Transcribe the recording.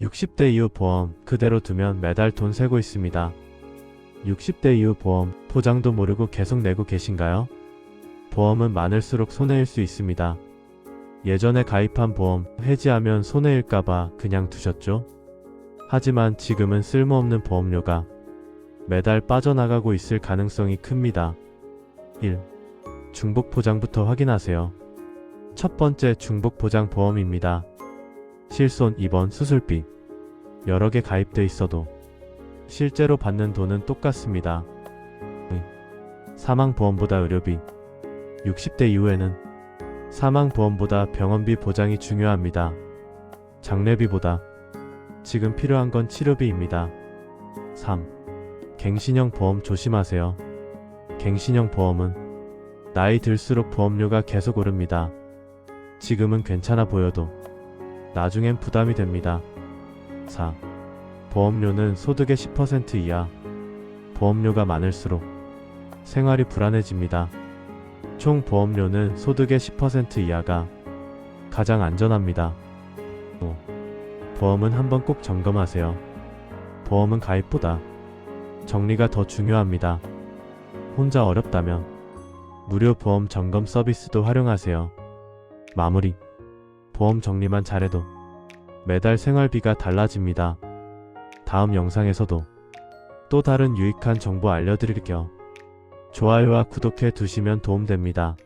60대 이후 보험 그대로 두면 매달 돈 세고 있습니다. 60대 이후 보험 포장도 모르고 계속 내고 계신가요? 보험은 많을수록 손해일 수 있습니다. 예전에 가입한 보험 해지하면 손해일까봐 그냥 두셨죠? 하지만 지금은 쓸모없는 보험료가 매달 빠져나가고 있을 가능성이 큽니다. 1. 중복 보장부터 확인하세요. 첫 번째 중복 보장 보험입니다. 실손, 입원, 수술비. 여러 개 가입돼 있어도 실제로 받는 돈은 똑같습니다. 의. 사망보험보다 의료비. 60대 이후에는 사망보험보다 병원비 보장이 중요합니다. 장례비보다 지금 필요한 건 치료비입니다. 3. 갱신형 보험 조심하세요. 갱신형 보험은 나이 들수록 보험료가 계속 오릅니다. 지금은 괜찮아 보여도 나중엔 부담이 됩니다. 4. 보험료는 소득의 10% 이하. 보험료가 많을수록 생활이 불안해집니다. 총 보험료는 소득의 10% 이하가 가장 안전합니다. 5. 보험은 한번 꼭 점검하세요. 보험은 가입보다 정리가 더 중요합니다. 혼자 어렵다면 무료 보험 점검 서비스도 활용하세요. 마무리. 보험 정리만 잘해도 매달 생활비가 달라집니다. 다음 영상에서도 또 다른 유익한 정보 알려드릴게요. 좋아요와 구독해 두시면 도움됩니다.